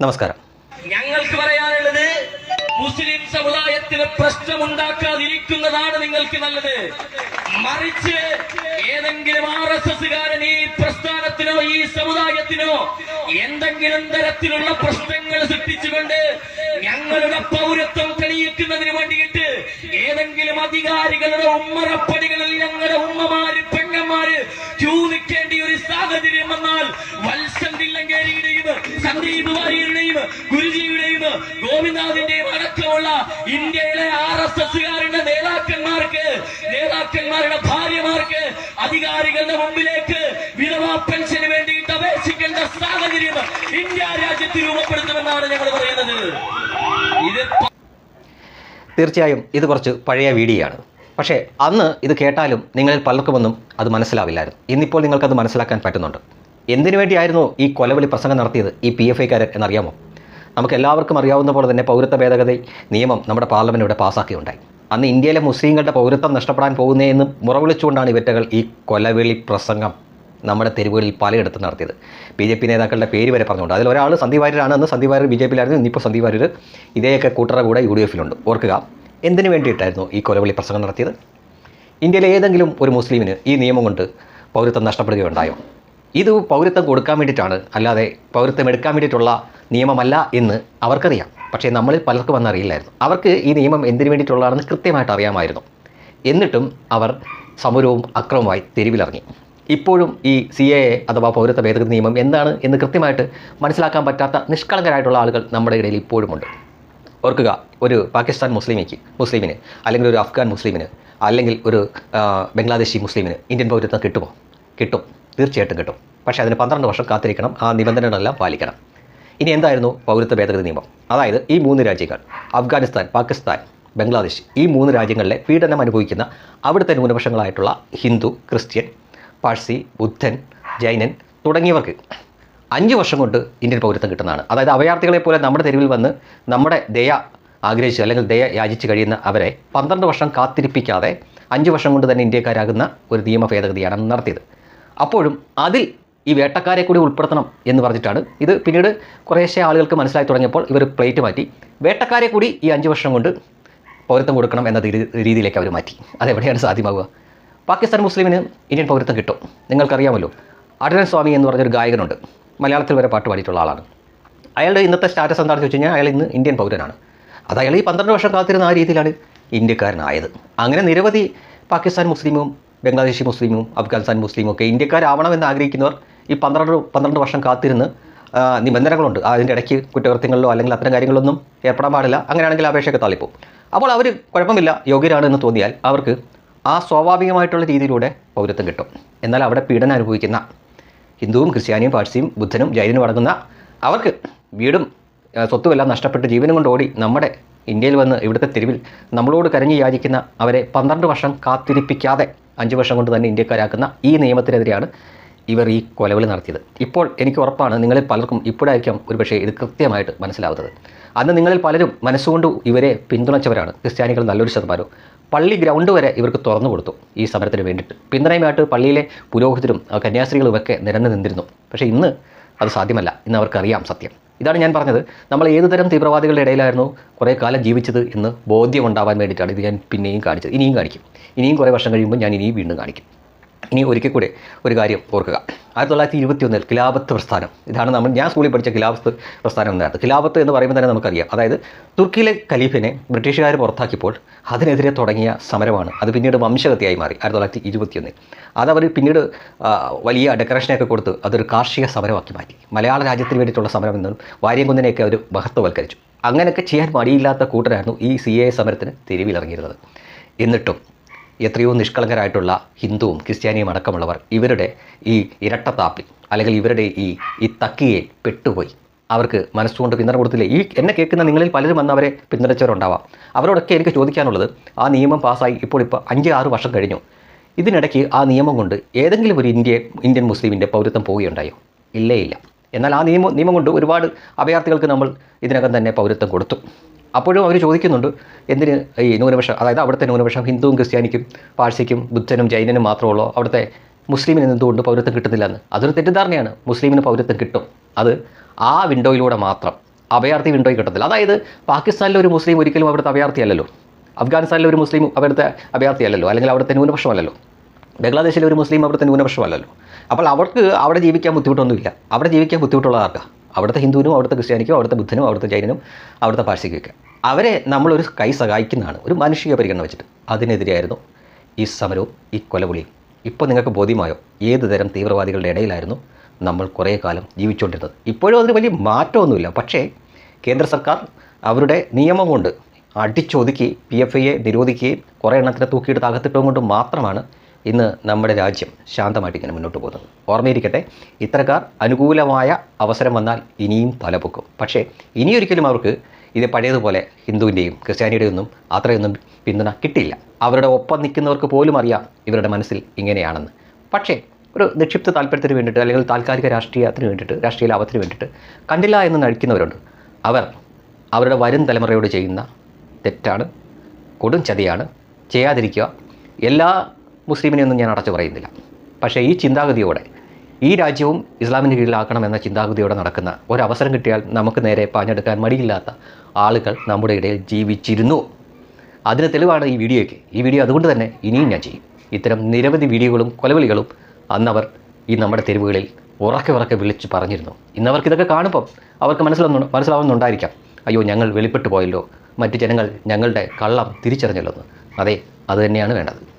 നമസ്കാരം. ഞങ്ങൾക്ക് പറയാനുള്ളത് മുസ്ലിം സമുദായത്തിന് പ്രശ്നമുണ്ടാക്കാതിരിക്കുന്നതാണ് നിങ്ങൾക്ക് നല്ലത്. മറിച്ച് ഏതെങ്കിലും ആർ എസ് എസ്സുകാരൻ ഈ പ്രസ്ഥാനത്തിനോ ഈ സമുദായത്തിനോ എന്തെങ്കിലും തരത്തിലുള്ള പ്രശ്നങ്ങൾ സൃഷ്ടിച്ചുകൊണ്ട് ഞങ്ങളുടെ പൗരത്വം തെളിയിക്കുന്നതിന് വേണ്ടിയിട്ട് ഏതെങ്കിലും അധികാരികളുടെ ഉമ്മറപ്പടികളിൽ ഞങ്ങളുടെ ഉമ്മമാര് പെങ്ങന്മാര് ക്യൂ ഒരു സാഹചര്യം വന്നാൽ വത്സൻ തില്ലങ്കേരിയുടെയും സന്ദീപ് വാര്യരുടെയും ഗുരുജിയുടെയും ഗോപിനാഥിന്റെയും അടക്കമുള്ള ഇന്ത്യയിലെ ആർ എസ് എസുകാരുടെ നേതാക്കന്മാർക്ക് നേതാക്കന്മാരുടെ ഭാര്യമാർക്ക് അധികാരികളുടെ മുമ്പിലേക്ക് വിധവാ പെൻഷന് വേണ്ടിയിട്ട് അപേക്ഷിക്കേണ്ട സാഹചര്യം ഇന്ത്യ രാജ്യത്ത് രൂപപ്പെടുത്തുമെന്നാണ് ഞങ്ങൾ പറയുന്നത്. ഇത് തീർച്ചയായും ഇത് കുറച്ച് പഴയ വീഡിയോ ആണ് പക്ഷേ അന്ന് ഇത് കേട്ടാലും നിങ്ങളിൽ പലർക്കുമൊന്നും അത് മനസ്സിലാവില്ലായിരുന്നു. ഇന്നിപ്പോൾ നിങ്ങൾക്കത് മനസ്സിലാക്കാൻ പറ്റുന്നുണ്ട്. എന്തിനു വേണ്ടിയായിരുന്നു ഈ കൊലവിളി പ്രസംഗം നടത്തിയത് ഈ പി എഫ് ഐക്കാരൻ എന്നറിയാമോ? നമുക്ക് എല്ലാവർക്കും അറിയാവുന്ന പോലെ തന്നെ പൗരത്വ ഭേദഗതി നിയമം നമ്മുടെ പാർലമെന്റ് ഇവിടെ പാസ്സാക്കിയുണ്ടായി അന്ന് ഇന്ത്യയിലെ മുസ്ലിങ്ങളുടെ പൗരത്വം നഷ്ടപ്പെടാൻ പോകുന്നതെന്ന് മുറവിളിച്ചുകൊണ്ടാണ് ഇവറ്റകൾ ഈ കൊലവിളി പ്രസംഗം നമ്മുടെ തെരുവുകളിൽ പലയിടത്തും നടത്തിയത്. ബി ജെ പി നേതാക്കളുടെ പേര് വരെ പറഞ്ഞുകൊണ്ട് അതിൽ ഒരാൾ സന്ദീപ് വാര്യരാണ്. അന്ന് സന്ദീപ് വാര്യർ ബി ജെ പിയിലായിരുന്നു. ഇന്നിപ്പോൾ സന്ദീപ് വാര്യർ ഇതേയൊക്കെ കൂട്ടറ കൂടെ യു ഡി എഫിലുണ്ട്. ഓർക്കുക എന്തിനു വേണ്ടിയിട്ടായിരുന്നു ഈ കൊലവിളി പ്രസംഗം നടത്തിയത്? ഇന്ത്യയിലെ ഏതെങ്കിലും ഒരു മുസ്ലിമിന് ഈ നിയമം കൊണ്ട് പൗരത്വം നഷ്ടപ്പെടുകയുണ്ടായോ? ഇത് പൗരത്വം കൊടുക്കാൻ വേണ്ടിയിട്ടാണ്. അല്ലാതെ പൗരത്വം എടുക്കാൻ വേണ്ടിയിട്ടുള്ള നിയമമല്ല എന്ന് അവർക്കറിയാം. പക്ഷേ നമ്മളിൽ പലർക്കും വന്നറിയില്ലായിരുന്നു അവർക്ക് ഈ നിയമം എന്തിനു വേണ്ടിയിട്ടുള്ളതാണെന്ന് കൃത്യമായിട്ട് അറിയാമായിരുന്നു. എന്നിട്ടും അവർ സമരവും അക്രമവുമായി തെരുവിലിറങ്ങി. ഇപ്പോഴും ഈ സി എ എ അഥവാ പൗരത്വ ഭേദഗതി നിയമം എന്താണ് എന്ന് കൃത്യമായിട്ട് മനസ്സിലാക്കാൻ പറ്റാത്ത നിഷ്കളങ്കരായിട്ടുള്ള ആളുകൾ നമ്മുടെ ഇടയിൽ ഇപ്പോഴുമുണ്ട്. ഓർക്കുക ഒരു പാകിസ്ഥാൻ മുസ്ലിമിക്ക് മുസ്ലിമിന് അല്ലെങ്കിൽ ഒരു അഫ്ഗാൻ മുസ്ലിമിന് അല്ലെങ്കിൽ ഒരു ബംഗ്ലാദേശി മുസ്ലിമിന് ഇന്ത്യൻ പൗരത്വം കിട്ടുമോ? കിട്ടും. തീർച്ചയായിട്ടും കിട്ടും. പക്ഷേ അതിന് പന്ത്രണ്ട് വർഷം കാത്തിരിക്കണം ആ നിബന്ധനകളെല്ലാം പാലിക്കണം. ഇനി എന്തായിരുന്നു പൗരത്വ ഭേദഗതി നിയമം? അതായത് ഈ മൂന്ന് രാജ്യങ്ങൾ അഫ്ഗാനിസ്ഥാൻ പാകിസ്ഥാൻ ബംഗ്ലാദേശ് ഈ മൂന്ന് രാജ്യങ്ങളിലെ പീഡനം അനുഭവിക്കുന്ന അവിടുത്തെ ന്യൂനപക്ഷങ്ങളായിട്ടുള്ള ഹിന്ദു ക്രിസ്ത്യൻ പാഴ്സി ബുദ്ധൻ ജൈനൻ തുടങ്ങിയവർക്ക് അഞ്ച് വർഷം കൊണ്ട് ഇന്ത്യൻ പൗരത്വം കിട്ടുന്നതാണ്. അതായത് അഭയാർത്ഥികളെ പോലെ നമ്മുടെ തെരുവിൽ വന്ന് നമ്മുടെ ദയ ആഗ്രഹിച്ച് അല്ലെങ്കിൽ ദയ യാചിച്ച് കഴിയുന്ന അവരെ പന്ത്രണ്ട് വർഷം കാത്തിരിപ്പിക്കാതെ അഞ്ച് വർഷം കൊണ്ട് തന്നെ ഇന്ത്യക്കാരാകുന്ന ഒരു നിയമ ഭേദഗതിയാണ് നടത്തിയത്. അപ്പോഴും അതിൽ ഈ വേട്ടക്കാരെ കൂടി ഉൾപ്പെടുത്തണം എന്ന് പറഞ്ഞിട്ടാണ്. ഇത് പിന്നീട് കുറേശ്ശെ ആളുകൾക്ക് മനസ്സിലായി തുടങ്ങിയപ്പോൾ ഇവർ പ്ലേറ്റ് മാറ്റി. വേട്ടക്കാരെ കൂടി ഈ അഞ്ച് വർഷം കൊണ്ട് പൗരത്വം കൊടുക്കണം എന്ന രീതിയിലേക്ക് അവർ മാറ്റി. അതെവിടെയാണ് സാധ്യമാവുക? പാകിസ്ഥാൻ മുസ്ലിമിന് ഇന്ത്യൻ പൗരത്വം കിട്ടും. നിങ്ങൾക്കറിയാമല്ലോ. അടനൻ സ്വാമി എന്ന് പറഞ്ഞൊരു ഗായകനുണ്ട്. മലയാളത്തിൽ വരെ പാട്ട് പാടിയിട്ടുള്ള ആളാണ്. അയാളുടെ ഇന്നത്തെ സ്റ്റാറ്റസ് എന്താണെന്ന് ചോദിച്ചു കഴിഞ്ഞാൽ അയാൾ ഇന്ന് ഇന്ത്യൻ പൗരനാണ്. അത് അയാൾ ഈ പന്ത്രണ്ട് വർഷം കാത്തിരുന്ന ആ രീതിയിലാണ് ഇന്ത്യക്കാരനായത്. അങ്ങനെ നിരവധി പാകിസ്ഥാൻ മുസ്ലിമും ബംഗ്ലാദേശി മുസ്ലിമും അഫ്ഗാനിസ്ഥാൻ മുസ്ലിമും ഒക്കെ ഇന്ത്യക്കാരാവണമെന്ന് ആഗ്രഹിക്കുന്നവർ ഈ പന്ത്രണ്ട് പന്ത്രണ്ട് വർഷം കാത്തിരുന്ന് നിബന്ധനകളുണ്ട്. അതിന്റെ ഇടയ്ക്ക് കുറ്റകൃത്യങ്ങളിലോ അല്ലെങ്കിൽ അത്തരം കാര്യങ്ങളൊന്നും ഏർപ്പെടാൻ പാടില്ല. അങ്ങനെയാണെങ്കിൽ അപേക്ഷയൊക്കെ തള്ളിപ്പോവും. അപ്പോൾ അവർ കുഴപ്പമില്ല യോഗ്യരാണ് എന്ന് തോന്നിയാൽ അവർക്ക് ആ സ്വാഭാവികമായിട്ടുള്ള രീതിയിലൂടെ പൗരത്വം കിട്ടും. എന്നാൽ അവിടെ പീഡനം അനുഭവിക്കുന്ന ഹിന്ദുവും ക്രിസ്ത്യാനിയും പാഴ്സിയും ബുദ്ധനും ജൈനനും അടങ്ങുന്ന അവർക്ക് വീടും സ്വത്തുമെല്ലാം നഷ്ടപ്പെട്ട് ജീവനും കൊണ്ട് ഓടി നമ്മുടെ ഇന്ത്യയിൽ വന്ന് ഇവിടുത്തെ തെരുവിൽ നമ്മളോട് കരഞ്ഞു യാചിക്കുന്ന അവരെ പന്ത്രണ്ട് വർഷം കാത്തിരിപ്പിക്കാതെ അഞ്ച് വർഷം കൊണ്ട് തന്നെ ഇന്ത്യക്കാരാക്കുന്ന ഈ നിയമത്തിനെതിരെയാണ് ഇവർ ഈ കൊലവിളി നടത്തിയത്. ഇപ്പോൾ എനിക്ക് ഉറപ്പാണ് നിങ്ങളിൽ പലർക്കും ഇപ്പോഴായിരിക്കാം ഒരുപക്ഷേ ഇത് കൃത്യമായിട്ട് മനസ്സിലാവുന്നത്. അന്ന് നിങ്ങളിൽ പലരും മനസ്സുകൊണ്ട് ഇവരെ പിന്തുണച്ചവരാണ്. ക്രിസ്ത്യാനികൾ നല്ലൊരു ശതമാനം പള്ളി ഗ്രൗണ്ട് വരെ ഇവർക്ക് തുറന്നു കൊടുത്തു ഈ സമരത്തിന് വേണ്ടിയിട്ട്. പിന്തുണയുമായിട്ട് പള്ളിയിലെ പുരോഹിതരും കന്യാസ്ത്രീകളുമൊക്കെ നിരന്നു നിന്നിരുന്നു. പക്ഷേ ഇന്ന് അത് സാധ്യമല്ല. ഇന്ന് അവർക്കറിയാം സത്യം. ഇതാണ് ഞാൻ പറഞ്ഞത്. നമ്മൾ ഏതുതരം തീവ്രവാദികളുടെ ഇടയിലായിരുന്നു കുറേ കാലം ജീവിച്ചത് എന്ന് ബോധ്യമുണ്ടാവാൻ വേണ്ടിയിട്ടാണ് ഇത് ഞാൻ പിന്നെയും കാണിച്ചത്. ഇനിയും കാണിക്കും. ഇനിയും കുറേ വർഷം കഴിയുമ്പോൾ ഞാൻ ഇനിയും വീണ്ടും കാണിക്കും. ഇനി ഒരിക്കൽ കൂടെ ഒരു കാര്യം ഓർക്കുക. ആയിരത്തി തൊള്ളായിരത്തി ഇരുപത്തി ഒന്നിൽ ഖിലാഫത്ത് പ്രസ്ഥാനം. ഇതാണ് നമ്മൾ ഞാൻ സ്കൂളിൽ പഠിച്ച ഖിലാഫത്ത് പ്രസ്ഥാനം എന്നതാണ്. ഖിലാഫത്ത് എന്ന് പറയുമ്പോൾ തന്നെ നമുക്കറിയാം. അതായത് തുർക്കിയിലെ ഖലീഫിനെ ബ്രിട്ടീഷുകാർ പുറത്താക്കിയപ്പോൾ അതിനെതിരെ തുടങ്ങിയ സമരമാണ്. അത് പിന്നീട് വംശഗതിയായി മാറി ആയിരത്തി തൊള്ളായിരത്തി ഇരുപത്തിയൊന്നിൽ. അതവർ പിന്നീട് വലിയ ഡെക്കറേഷനൊക്കെ കൊടുത്ത് അതൊരു കാർഷിക സമരമാക്കി മാറ്റി. മലയാള രാജ്യത്തിന് വേണ്ടിയിട്ടുള്ള സമരം എന്നും വാര്യംകുന്നിനെയൊക്കെ അവർ മഹത്വവൽക്കരിച്ചു. അങ്ങനെയൊക്കെ ചെയ്യാൻ മടിയില്ലാത്ത കൂട്ടരായിരുന്നു ഈ സി എ സമരത്തിന് തെരുവിലിറങ്ങിയിരുന്നത്. എന്നിട്ടും എത്രയോ നിഷ്കളങ്കരായിട്ടുള്ള ഹിന്ദുവും ക്രിസ്ത്യാനിയും അടക്കമുള്ളവർ ഇവരുടെ ഈ ഇരട്ടത്താപ്പി അല്ലെങ്കിൽ ഇവരുടെ ഈ ഈ തക്കിയെ പെട്ടുപോയി. അവർക്ക് മനസ്സുകൊണ്ട് പിന്തുണ കൊടുത്തില്ലേ? ഈ എന്നെ കേൾക്കുന്ന നിങ്ങളിൽ പലരും വന്ന് അവരെ പിന്തുണച്ചവരുണ്ടാവാം. അവരോടൊക്കെ എനിക്ക് ചോദിക്കാനുള്ളത് ആ നിയമം പാസ്സായി ഇപ്പോൾ ഇപ്പോൾ അഞ്ച് ആറ് വർഷം കഴിഞ്ഞു. ഇതിനിടയ്ക്ക് ആ നിയമം കൊണ്ട് ഏതെങ്കിലും ഒരു ഇന്ത്യ ഇന്ത്യൻ മുസ്ലിമിന്റെ പൗരത്വം പോവുകയുണ്ടായോ? ഇല്ലേ ഇല്ല. എന്നാൽ ആ നിയമം നിയമം കൊണ്ട് ഒരുപാട് അഭയാർത്ഥികൾക്ക് നമ്മൾ ഇതിനകം തന്നെ പൗരത്വം കൊടുത്തു. അപ്പോഴും അവർ ചോദിക്കുന്നുണ്ട് എന്തിന് ഈ ന്യൂനപക്ഷം അതായത് അവിടുത്തെ ന്യൂനപക്ഷം ഹിന്ദുവും ക്രിസ്ത്യാനിക്കും പാഴ്സിക്കും ബുദ്ധനും ജൈനനും മാത്രമുള്ളൂ അവിടുത്തെ മുസ്ലിമിന് എന്തുകൊണ്ട് പൗരത്വം കിട്ടുന്നില്ല എന്ന് അതൊരു തെറ്റിദ്ധാരണയാണ്. മുസ്ലിമിന് പൗരത്വം കിട്ടും. അത് ആ വിൻഡോയിലൂടെ മാത്രം. അഭയാർത്ഥി വിൻഡോയിൽ കിട്ടത്തില്ല. അതായത് പാകിസ്ഥാനിലെ ഒരു മുസ്ലിം ഒരിക്കലും അവിടുത്തെ അഭയാർത്ഥി അല്ലല്ലോ അഫ്ഗാനിസ്ഥാനിലെ ഒരു മുസ്ലിം അവിടുത്തെ അഭയാർത്ഥി അല്ലല്ലോ അല്ലെങ്കിൽ അവിടുത്തെ ന്യൂനപക്ഷമല്ലല്ലോ. ബംഗ്ലാദേശിലെ ഒരു മുസ്ലിം അവിടുത്തെ ന്യൂനപക്ഷമല്ലല്ലോ. അപ്പോൾ അവർക്ക് അവിടെ ജീവിക്കാൻ ബുദ്ധിമുട്ടൊന്നുമില്ല. അവിടെ ജീവിക്കാൻ ബുദ്ധിമുട്ടുള്ള ആർക്കാ അവിടുത്തെ ഹിന്ദുവിനും അവിടുത്തെ ക്രിസ്ത്യാനിക്കും അവിടുത്തെ ബുദ്ധനും അവിടുത്തെ ജൈനനും അവിടുത്തെ പാഴ്സിക്കൊക്കെ അവരെ നമ്മളൊരു കൈ സഹായിക്കുന്നതാണ്. ഒരു മാനുഷിക പരിഗണന വെച്ചിട്ട്. അതിനെതിരെയായിരുന്നു ഈ സമരവും ഈ കൊലവിളിയും. ഇപ്പോൾ നിങ്ങൾക്ക് ബോധ്യമായോ? ഏത് തരം തീവ്രവാദികളുടെ ഇടയിലായിരുന്നു നമ്മൾ കുറേ കാലം ജീവിച്ചുകൊണ്ടിരുന്നത്? ഇപ്പോഴും അതിന് വലിയ മാറ്റമൊന്നുമില്ല. പക്ഷേ കേന്ദ്ര സർക്കാർ അവരുടെ നിയമം കൊണ്ട് അടിച്ചൊതുക്കി പി എഫ് ഐയെ നിരോധിക്കുകയും കുറേ എണ്ണത്തിനെ തൂക്കിയിട്ട് തകർത്തിട്ടും കൊണ്ട് മാത്രമാണ് ഇന്ന് നമ്മുടെ രാജ്യം ശാന്തമായിട്ട് ഇങ്ങനെ മുന്നോട്ട് പോകുന്നത് ഓർമ്മയിരിക്കട്ടെ ഇത്തരക്കാർ അനുകൂലമായ അവസരം വന്നാൽ ഇനിയും തലപൊക്കും. പക്ഷേ ഇനിയൊരിക്കലും അവർക്ക് ഇത് പഴയതുപോലെ ഹിന്ദുവിന്റെയും ക്രിസ്ത്യാനിയുടെയും ഒന്നും അത്രയൊന്നും പിന്തുണ കിട്ടില്ല അവരുടെ ഒപ്പം നിൽക്കുന്നവർക്ക് പോലും അറിയാം ഇവരുടെ മനസ്സിൽ ഇങ്ങനെയാണെന്ന്. പക്ഷേ ഒരു നിക്ഷിപ്ത താല്പര്യത്തിന് വേണ്ടിയിട്ട് അല്ലെങ്കിൽ താൽക്കാലിക രാഷ്ട്രീയത്തിന് വേണ്ടിയിട്ട് രാഷ്ട്രീയ ലാഭത്തിന് വേണ്ടിയിട്ട് കണ്ടില്ല എന്ന് നടിക്കുന്നവരുണ്ട്. അവർ അവരുടെ വരും തലമുറയോട് ചെയ്യുന്ന തെറ്റാണ് കൊടും ചതിയാണ്. ചെയ്യാതിരിക്കുക. എല്ലാ മുസ്ലിമിനെയൊന്നും ഞാൻ അടച്ചു പറയുന്നില്ല. പക്ഷേ ഈ ചിന്താഗതിയോടെ ഈ രാജ്യവും ഇസ്ലാമിന്റെ കീഴിലാക്കണം എന്ന ചിന്താഗതിയോടെ നടക്കുന്ന ഒരവസരം കിട്ടിയാൽ നമുക്ക് നേരെ പാഞ്ഞെടുക്കാൻ മടിയില്ലാത്ത ആളുകൾ നമ്മുടെ ഇടയിൽ ജീവിച്ചിരുന്നു. അതിന് തെളിവാണ് ഈ വീഡിയോയ്ക്ക്. ഈ വീഡിയോ അതുകൊണ്ട് തന്നെ ഇനിയും ഞാൻ ചെയ്യും. ഇത്തരം നിരവധി വീഡിയോകളും കൊലവിളികളും അന്നവർ ഈ നമ്മുടെ തെരുവുകളിൽ ഉറക്കെ ഉറക്കെ വിളിച്ച് പറഞ്ഞിരുന്നു. ഇന്നവർക്ക് ഇതൊക്കെ കാണുമ്പം അവർക്ക് മനസ്സിലാവുന്നു മനസ്സിലാവുന്നുണ്ടായിരിക്കാം. അയ്യോ ഞങ്ങൾ വെളിപ്പെട്ടു പോയല്ലോ. മറ്റ് ജനങ്ങൾ ഞങ്ങളുടെ കള്ളം തിരിച്ചറിഞ്ഞല്ലോ അതെ അതുതന്നെയാണ് വേണ്ടത്.